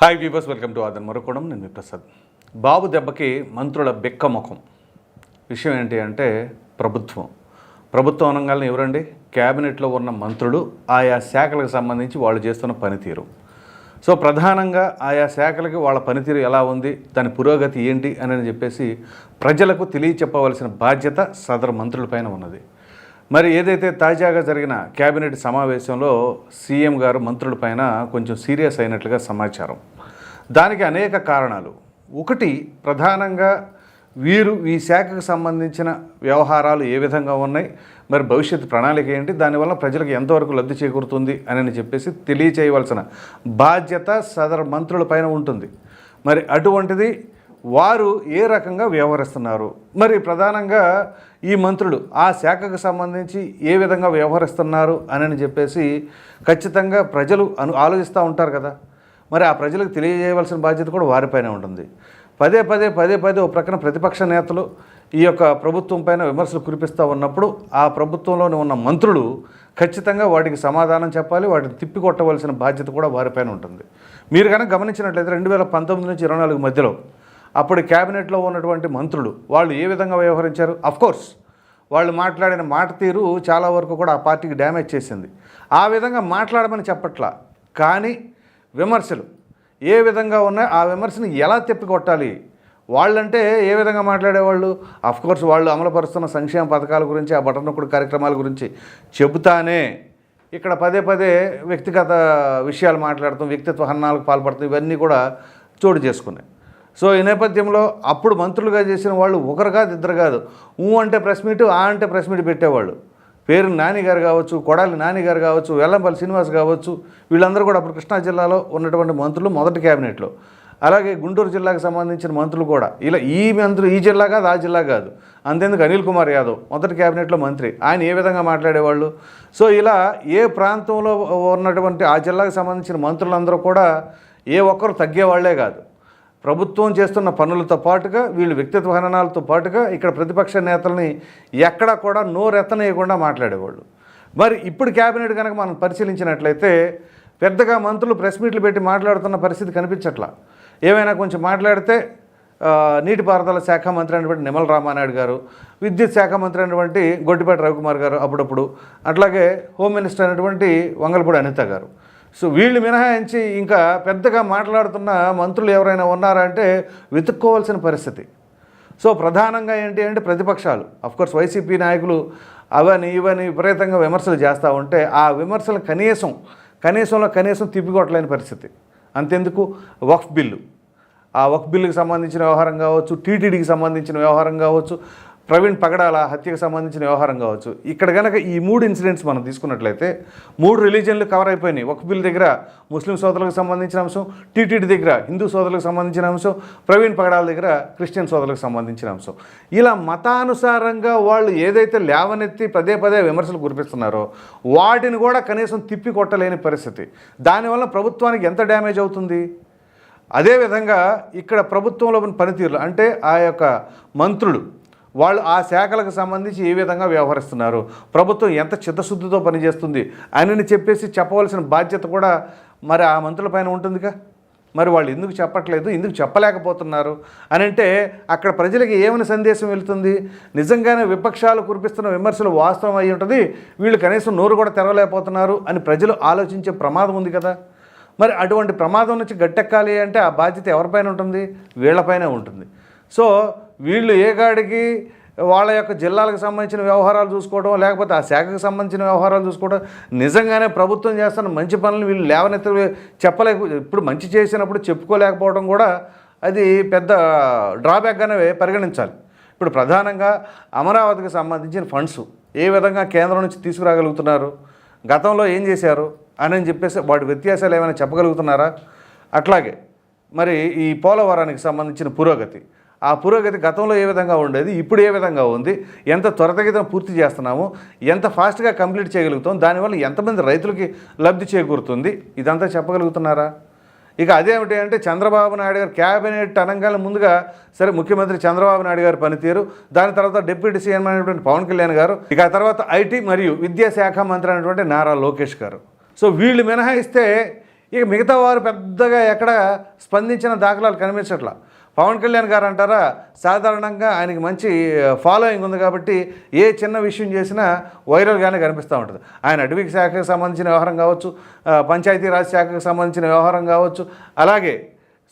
Hi viewers welcome to ఆదన్ మరొకడం నేను ప్రసాద్. బాబు దెబ్బకి మంత్రుల బెక్క ముఖం. విషయం ఏంటి అంటే ప్రభుత్వం. ప్రభుత్వం అనగానే ఎవరండి? క్యాబినెట్లో ఉన్న మంత్రులు ఆయా శాఖలకు సంబంధించి వాళ్ళు చేస్తున్న పనితీరు. సో ప్రధానంగా ఆయా శాఖలకి వాళ్ళ పనితీరు ఎలా ఉంది? దాని పురోగతి ఏంటి? అని చెప్పేసి ప్రజలకు తెలియచెప్పవలసిన బాధ్యత సదరు మంత్రులపైన ఉన్నది. మరి ఏదైతే తాజాగా జరిగిన కేబినెట్ సమావేశంలో సీఎం గారు మంత్రులపైన కొంచెం సీరియస్ అయినట్లుగా సమాచారం. దానికి అనేక కారణాలు. ఒకటి ప్రధానంగా వీరు ఈ శాఖకు సంబంధించిన వ్యవహారాలు ఏ విధంగా ఉన్నాయి మరి భవిష్యత్ ప్రణాళిక ఏంటి దానివల్ల ప్రజలకు ఎంతవరకు లబ్ధి చేకూరుతుంది అని చెప్పేసి తెలియచేయవలసిన బాధ్యత సదరు మంత్రులపైన ఉంటుంది. మరి అటువంటిది వారు ఏ రకంగా వ్యవహరిస్తున్నారు? మరి ప్రధానంగా ఈ మంత్రులు ఆ శాఖకు సంబంధించి ఏ విధంగా వ్యవహరిస్తున్నారు అని చెప్పేసి ఖచ్చితంగా ప్రజలు అను ఆలోచిస్తూ ఉంటారు కదా. మరి ఆ ప్రజలకు తెలియజేయవలసిన బాధ్యత కూడా వారిపైనే ఉంటుంది. పదే పదే పదే పదే ఒక ప్రక్కన ప్రతిపక్ష నేతలు ఈ యొక్క ప్రభుత్వం పైన విమర్శలు కురిపిస్తూ ఉన్నప్పుడు ఆ ప్రభుత్వంలోనే ఉన్న మంత్రులు ఖచ్చితంగా వాటికి సమాధానం చెప్పాలి వాటిని తిప్పికొట్టవలసిన బాధ్యత కూడా వారిపైన ఉంటుంది. మీరు కనుక గమనించినట్లయితే రెండు వేల పంతొమ్మిది నుంచి ఇరవై నాలుగు మధ్యలో అప్పుడు క్యాబినెట్లో ఉన్నటువంటి మంత్రులు వాళ్ళు ఏ విధంగా వ్యవహరించారు? కోర్స్ వాళ్ళు మాట్లాడిన మాట తీరు చాలా వరకు కూడా ఆ పార్టీకి డ్యామేజ్ చేసింది. ఆ విధంగా మాట్లాడమని చెప్పట్లా. కానీ విమర్శలు. ఏ విధంగా ఉన్నాయో ఆ విమర్శను ఎలా తిప్పికొట్టాలి? వాళ్ళంటే ఏ విధంగా మాట్లాడేవాళ్ళు? కోర్స్ వాళ్ళు అమలుపరుస్తున్న సంక్షేమ పథకాల గురించి ఆ బటన్ నొక్కుడు కార్యక్రమాల గురించి చెబుతానే ఇక్కడ పదే పదే వ్యక్తిగత విషయాలు మాట్లాడతాం వ్యక్తిత్వ హన్నాలకు పాల్పడతాం ఇవన్నీ కూడా చోటు చేసుకున్నాయి. సో ఈ నేపథ్యంలో అప్పుడు మంత్రులుగా చేసిన వాళ్ళు ఒకరు కాదు ఇద్దరు కాదు. ఊ అంటే ప్రెస్ మీట్ ఆ అంటే ప్రెస్ మీట్ పెట్టేవాళ్ళు. పేరు నాని గారు కావచ్చు కొడాలి నాని గారు కావచ్చు వెల్లంపల్లి శ్రీనివాస్ కావచ్చు వీళ్ళందరూ కూడా అప్పుడు కృష్ణా జిల్లాలో ఉన్నటువంటి మంత్రులు మొదటి క్యాబినెట్లో. అలాగే గుంటూరు జిల్లాకు సంబంధించిన మంత్రులు కూడా. ఇలా ఈ మంత్రులు ఈ జిల్లా కాదు ఆ జిల్లా కాదు. అంతేందుకు అనిల్ కుమార్ యాదవ్ మొదటి క్యాబినెట్లో మంత్రి. ఆయన ఏ విధంగా మాట్లాడేవాళ్ళు? సో ఇలా ఏ ప్రాంతంలో ఉన్నటువంటి ఆ జిల్లాకు సంబంధించిన మంత్రులందరూ కూడా ఏ ఒక్కరు తగ్గేవాళ్ళే కాదు. ప్రభుత్వం చేస్తున్న పనులతో పాటుగా వీళ్ళు వ్యక్తిత్వ హననాలతో పాటుగా ఇక్కడ ప్రతిపక్ష నేతల్ని ఎక్కడా కూడా నోరెత్తనేయకుండా మాట్లాడేవాళ్ళు. మరి ఇప్పుడు క్యాబినెట్ కనుక మనం పరిశీలించినట్లయితే పెద్దగా మంత్రులు ప్రెస్ మీట్లు పెట్టి మాట్లాడుతున్న పరిస్థితి కనిపించట్లా. ఏమైనా కొంచెం మాట్లాడితే నీటిపారుదల శాఖ మంత్రి అయినటువంటి నిమ్మల రామానాయుడు గారు విద్యుత్ శాఖ మంత్రి అయినటువంటి గొడ్డిపేట రవికుమార్ గారు అప్పుడప్పుడు అట్లాగే హోమ్ మినిస్టర్ అయినటువంటి వంగలపూడి అనిత గారు సో వీళ్ళు మినహాయించి ఇంకా పెద్దగా మాట్లాడుతున్న మంత్రులు ఎవరైనా ఉన్నారా అంటే వెతుక్కోవాల్సిన పరిస్థితి. సో ప్రధానంగా ఏంటి అంటే ప్రతిపక్షాలు. అఫ్కోర్స్ వైసీపీ నాయకులు అవని ఇవని విపరీతంగా విమర్శలు చేస్తూ ఉంటే ఆ విమర్శలు కనీసం కనీసంలో కనీసం తిప్పికొట్టలేని పరిస్థితి. అంతెందుకు? వక్ఫ్ బిల్లు. ఆ వక్ఫ్ బిల్లుకి సంబంధించిన వ్యవహారం కావచ్చు టీటీడీకి సంబంధించిన వ్యవహారం కావచ్చు ప్రవీణ్ పగడాల హత్యకు సంబంధించిన వ్యవహారం కావచ్చు. ఇక్కడ కనుక ఈ మూడు ఇన్సిడెంట్స్ మనం తీసుకున్నట్లయితే మూడు రిలీజన్లు కవర్ అయిపోయినాయి. ఒక బిల్ దగ్గర ముస్లిం సోదరులకు సంబంధించిన అంశం టీటీడీ దగ్గర హిందూ సోదరులకు సంబంధించిన అంశం ప్రవీణ్ పగడాల దగ్గర క్రిస్టియన్ సోదరులకు సంబంధించిన అంశం. ఇలా మతానుసారంగా వాళ్ళు ఏదైతే లేవనెత్తి పదే పదే విమర్శలు కురిపిస్తున్నారో వాటిని కూడా కనీసం తిప్పి కొట్టలేని పరిస్థితి. దానివల్ల ప్రభుత్వానికి ఎంత డ్యామేజ్ అవుతుంది? అదేవిధంగా ఇక్కడ ప్రభుత్వంలో ఉన్న పనితీరులు అంటే ఆ యొక్క మంత్రులు వాళ్ళు ఆ శాఖలకు సంబంధించి ఏ విధంగా వ్యవహరిస్తున్నారు? ప్రభుత్వం ఎంత చిత్తశుద్ధితో పనిచేస్తుంది? అని చెప్పేసి చెప్పవలసిన బాధ్యత కూడా మరి ఆ మంత్రులపైన ఉంటుందిగా? మరి వాళ్ళు ఎందుకు చెప్పట్లేదు? ఎందుకు చెప్పలేకపోతున్నారు? అని అంటే అక్కడ ప్రజలకి ఏమైనా సందేశం వెళ్తుంది? నిజంగానే విపక్షాలు కురిపిస్తున్న విమర్శలు వాస్తవం అయి ఉంటుంది. వీళ్ళు కనీసం నోరు కూడా తెరవలేకపోతున్నారు అని ప్రజలు ఆలోచించే ప్రమాదం ఉంది కదా? మరి అటువంటి ప్రమాదం నుంచి గట్టెక్కాలి అంటే ఆ బాధ్యత ఎవరిపైన ఉంటుంది? వీళ్ళపైనే ఉంటుంది. సో వీళ్ళు ఏ గాడికి వాళ్ళ యొక్క జిల్లాలకు సంబంధించిన వ్యవహారాలు చూసుకోవడం లేకపోతే ఆ శాఖకు సంబంధించిన వ్యవహారాలు చూసుకోవడం నిజంగానే ప్రభుత్వం చేస్తున్న మంచి పనులు వీళ్ళు లేవనెత్త చెప్పలేక ఇప్పుడు మంచి చేసినప్పుడు చెప్పుకోలేకపోవడం కూడా అది పెద్ద డ్రాబ్యాక్గానే పరిగణించాలి. ఇప్పుడు ప్రధానంగా అమరావతికి సంబంధించిన ఫండ్స్ ఏ విధంగా కేంద్రం నుంచి తీసుకురాగలుగుతున్నారు గతంలో ఏం చేశారు అని చెప్పేసి వాటి వ్యత్యాసాలు ఏమైనా చెప్పగలుగుతున్నారా? అట్లాగే మరి ఈ పోలవరానికి సంబంధించిన పురోగతి ఆ పురోగతి గతంలో ఏ విధంగా ఉండేది ఇప్పుడు ఏ విధంగా ఉంది ఎంత త్వరతగతిన పూర్తి చేస్తున్నాము ఎంత ఫాస్ట్గా కంప్లీట్ చేయగలుగుతాం దానివల్ల ఎంతమంది రైతులకి లబ్ధి చేకూరుతుంది ఇదంతా చెప్పగలుగుతున్నారా? ఇక అదేమిటి అంటే చంద్రబాబు నాయుడు గారు క్యాబినెట్ అనగానే ముందుగా సరే ముఖ్యమంత్రి చంద్రబాబు నాయుడు గారు పనితీరు దాని తర్వాత డిప్యూటీ సీఎం అయినటువంటి పవన్ కళ్యాణ్ గారు ఇక ఆ తర్వాత ఐటీ మరియు విద్యాశాఖ మంత్రి అయినటువంటి నారా లోకేష్ గారు. సో వీళ్ళు మినహాయిస్తే ఇక మిగతా వారు పెద్దగా ఎక్కడ స్పందించిన దాఖలాలు కనిపించట్లా. పవన్ కళ్యాణ్ గారు అంటారా సాధారణంగా ఆయనకి మంచి ఫాలోయింగ్ ఉంది కాబట్టి ఏ చిన్న విషయం చేసినా వైరల్గానే కనిపిస్తూ ఉంటుంది. ఆయన అటవీ శాఖకు సంబంధించిన వ్యవహారం కావచ్చు పంచాయతీరాజ్ శాఖకు సంబంధించిన వ్యవహారం కావచ్చు అలాగే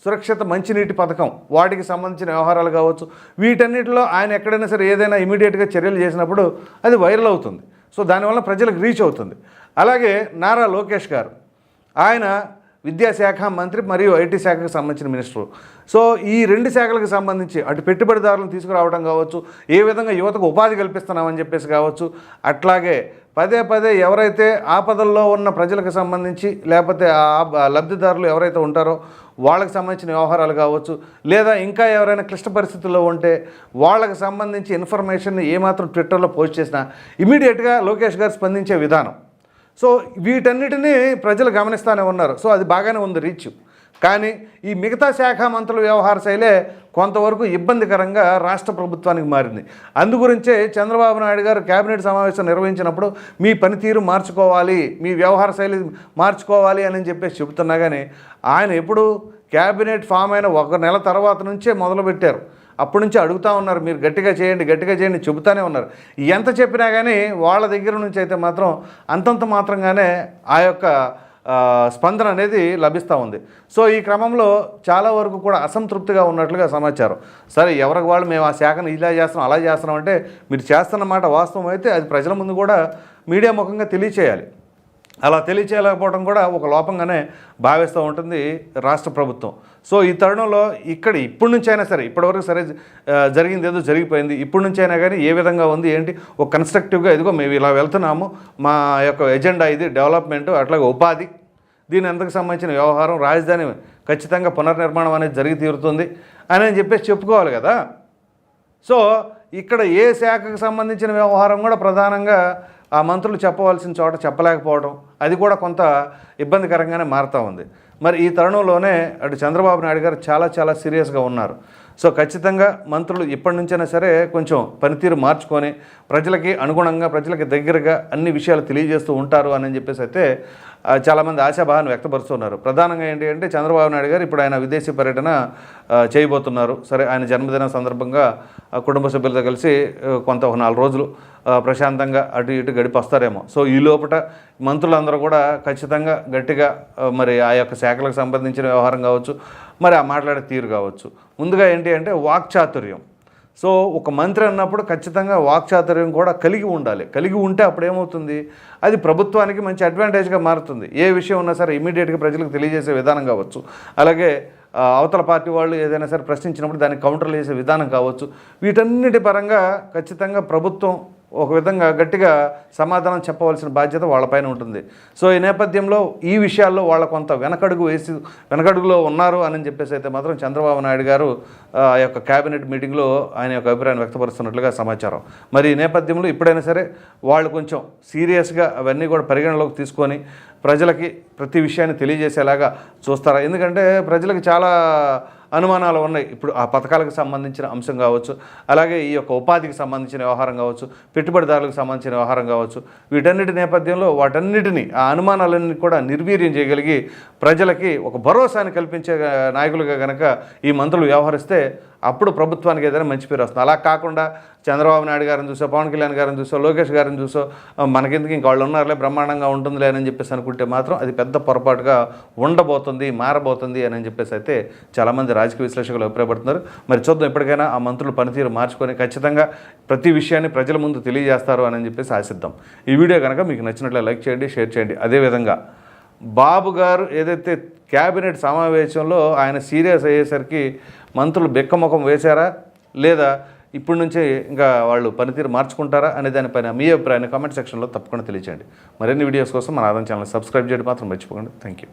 సురక్షిత మంచినీటి పథకం వాటికి సంబంధించిన వ్యవహారాలు కావచ్చు వీటన్నిటిలో ఆయన ఎక్కడైనా సరే ఏదైనా ఇమీడియట్గా చర్యలు చేసినప్పుడు అది వైరల్ అవుతుంది. సో దానివల్ల ప్రజలకు రీచ్ అవుతుంది. అలాగే నారా లోకేష్ గారు ఆయన విద్యాశాఖ మంత్రి మరియు ఐటీ శాఖకు సంబంధించిన మినిస్టరు. సో ఈ రెండు శాఖలకు సంబంధించి అటు పెట్టుబడిదారులను తీసుకురావడం కావచ్చు ఏ విధంగా యువతకు ఉపాధి కల్పిస్తున్నామని చెప్పేసి కావచ్చు అట్లాగే పదే పదే ఎవరైతే ఆపదల్లో ఉన్న ప్రజలకు సంబంధించి లేకపోతే ఆ లబ్ధిదారులు ఎవరైతే ఉంటారో వాళ్ళకి సంబంధించిన వ్యవహారాలు కావచ్చు లేదా ఇంకా ఎవరైనా క్లిష్ట పరిస్థితుల్లో ఉంటే వాళ్ళకి సంబంధించి ఇన్ఫర్మేషన్ ఏమాత్రం ట్విట్టర్లో పోస్ట్ చేసినా ఇమీడియట్గా లోకేష్ గారు స్పందించే విధానం. సో వీటన్నిటినీ ప్రజలు గమనిస్తూనే ఉన్నారు. సో అది బాగానే ఉంది రీచ్. కానీ ఈ మిగతా శాఖ మంత్రుల వ్యవహార శైలే కొంతవరకు ఇబ్బందికరంగా రాష్ట్ర ప్రభుత్వానికి మారింది. అందుగురించే చంద్రబాబు నాయుడు గారు కేబినెట్ సమావేశం నిర్వహించినప్పుడు మీ పనితీరు మార్చుకోవాలి మీ వ్యవహార శైలి మార్చుకోవాలి అని చెప్పేసి చెబుతున్నా కానీ ఆయన ఎప్పుడు కేబినెట్ ఫామ్ అయిన ఒక నెల తర్వాత నుంచే మొదలుపెట్టారు. అప్పటి నుంచి అడుగుతూ ఉన్నారు మీరు గట్టిగా చేయండి గట్టిగా చేయండి చెబుతానే ఉన్నారు. ఎంత చెప్పినా కానీ వాళ్ళ దగ్గర నుంచి అయితే మాత్రం అంతంత మాత్రంగానే ఆ యొక్క స్పందన అనేది లభిస్తూ ఉంది. సో ఈ క్రమంలో చాలా వరకు కూడా అసంతృప్తిగా ఉన్నట్లుగా సమాచారం. సరే ఎవరికి వాళ్ళు మేము ఆ శాఖను ఇలా చేస్తున్నాం అలా చేస్తున్నాం అంటే మీరు చేస్తున్న మాట వాస్తవం అయితే అది ప్రజల ముందు కూడా మీడియా ముఖంగా తెలియచేయాలి. అలా తెలియచేయలేకపోవడం కూడా ఒక లోపంగానే భావిస్తూ ఉంటుంది రాష్ట్ర ప్రభుత్వం. సో ఈ తరుణంలో ఇక్కడ ఇప్పటి నుంచైనా అయినా సరే ఇప్పటివరకు సరే జరిగింది ఏదో జరిగిపోయింది. ఇప్పటి నుంచైనా అయినా కానీ ఏ విధంగా ఉంది ఏంటి ఒక కన్స్ట్రక్టివ్గా ఇదిగో మేము ఇలా వెళ్తున్నాము మా యొక్క ఎజెండా ఇది డెవలప్మెంట్ అట్లాగే ఉపాధి దీని ఎంతకు సంబంధించిన వ్యవహారం రాజధాని ఖచ్చితంగా పునర్నిర్మాణం అనేది జరిగి తీరుతుంది అని చెప్పేసి చెప్పుకోవాలి కదా. సో ఇక్కడ ఏ శాఖకు సంబంధించిన వ్యవహారం కూడా ప్రధానంగా ఆ మంత్రులు చెప్పవలసిన చోట చెప్పలేకపోవడం అది కూడా కొంత ఇబ్బందికరంగానే మారుతూ ఉంది. మరి ఈ తరుణంలోనే అటు చంద్రబాబు నాయుడు గారు చాలా చాలా సీరియస్గా ఉన్నారు. సో ఖచ్చితంగా మంత్రులు ఇప్పటి నుంచైనా సరే కొంచెం పనితీరు మార్చుకొని ప్రజలకి అనుగుణంగా ప్రజలకి దగ్గరగా అన్ని విషయాలు తెలియజేస్తూ ఉంటారు అని చెప్పేసి అయితే చాలామంది ఆశాభావాన్ని వ్యక్తపరుస్తున్నారు. ప్రధానంగా ఏంటి అంటే చంద్రబాబు నాయుడు గారు ఇప్పుడు ఆయన విదేశీ పర్యటన చేయబోతున్నారు. సరే ఆయన జన్మదిన సందర్భంగా కుటుంబ సభ్యులతో కలిసి కొంత ఒక నాలుగు రోజులు ప్రశాంతంగా అటు ఇటు గడిపొస్తారేమో. సో ఈ లోపల మంత్రులందరూ కూడా ఖచ్చితంగా గట్టిగా మరి ఆ యొక్క శాఖలకు సంబంధించిన వ్యవహారం కావచ్చు మరి ఆ మాట్లాడే తీరు కావచ్చు. ముందుగా ఏంటి అంటే వాక్చాతుర్యం సో ఒక మంత్రి అన్నప్పుడు ఖచ్చితంగా వాక్చాతుర్యం కూడా కలిగి ఉండాలి. కలిగి ఉంటే అప్పుడు ఏమవుతుంది? అది ప్రభుత్వానికి మంచి అడ్వాంటేజ్గా మారుతుంది. ఏ విషయం ఉన్నా సరే ఇమీడియట్గా ప్రజలకు తెలియజేసే విధానం కావచ్చు. అలాగే అవతల పార్టీ వాళ్ళు ఏదైనా సరే ప్రశ్నించినప్పుడు దాన్ని కౌంటర్లు చేసే విధానం కావచ్చు. వీటన్నిటి పరంగా ఖచ్చితంగా ప్రభుత్వం ఒక విధంగా గట్టిగా సమాధానం చెప్పవలసిన బాధ్యత వాళ్ళపైన ఉంటుంది. సో ఈ నేపథ్యంలో ఈ విషయాల్లో వాళ్ళ కొంత వెనకడుగు వేసి వెనకడుగులో ఉన్నారు అని చెప్పేసి అయితే మాత్రం చంద్రబాబు నాయుడు గారు ఆ యొక్క కేబినెట్ మీటింగ్లో ఆయన యొక్క అభిప్రాయం వ్యక్తపరుస్తున్నట్లుగా సమాచారం. మరి ఈ నేపథ్యంలో ఇప్పుడైనా సరే వాళ్ళు కొంచెం సీరియస్గా అవన్నీ కూడా పరిగణలోకి తీసుకొని ప్రజలకి ప్రతి విషయాన్ని తెలియజేసేలాగా చూస్తారా? ఎందుకంటే ప్రజలకు చాలా అనుమానాలు ఉన్నాయి. ఇప్పుడు ఆ పథకాలకు సంబంధించిన అంశం కావచ్చు అలాగే ఈ యొక్క ఉపాధికి సంబంధించిన వ్యవహారం కావచ్చు పెట్టుబడిదారులకు సంబంధించిన వ్యవహారం కావచ్చు వీటన్నిటి నేపథ్యంలో వాటన్నిటిని ఆ అనుమానాలన్నీ కూడా నిర్వీర్యం చేయగలిగి ప్రజలకి ఒక భరోసాని కల్పించే నాయకులుగా కనుక ఈ మంత్రులు వ్యవహరిస్తే అప్పుడు ప్రభుత్వానికి ఏదైనా మంచి పేరు వస్తుంది. అలా కాకుండా చంద్రబాబు నాయుడు గారిని చూసో పవన్ కళ్యాణ్ గారిని చూసో లోకేష్ గారిని చూసో మనకెందుకు ఇంక వాళ్ళు ఉన్నారులే బ్రహ్మాండంగా ఉంటుందిలే అని చెప్పేసి అనుకుంటే మాత్రం అది పెద్ద పొరపాటుగా ఉండబోతుంది మారబోతుంది అని చెప్పేసి అయితే చాలామంది రాజకీయ విశ్లేషకులు అభిప్రాయపడుతున్నారు. మరి చూద్దాం ఎప్పటికైనా ఆ మంత్రులు పనితీరు మార్చుకొని ఖచ్చితంగా ప్రతి విషయాన్ని ప్రజల ముందు తెలియజేస్తారు అని చెప్పేసి ఆశిద్దాం. ఈ వీడియో కనుక మీకు నచ్చినట్లే లైక్ చేయండి షేర్ చేయండి. అదేవిధంగా బాబు గారు ఏదైతే క్యాబినెట్ సమావేశంలో ఆయన సీరియస్ అయ్యేసరికి మంత్రులు బెక్కముఖం వేశారా? లేదా ఇప్పటి నుంచి ఇంకా వాళ్ళు పనితీరు మార్చుకుంటారా అనే దానిపైన మీ అభిప్రాయాన్ని కామెంట్ సెక్షన్లో తప్పకుండా తెలియచేయండి. మరిన్ని వీడియోస్ కోసం మన ఆదాయం ఛానల్ సబ్స్క్రైబ్ చేయడం. మాత్రం మర్చిపోకండి. Thank you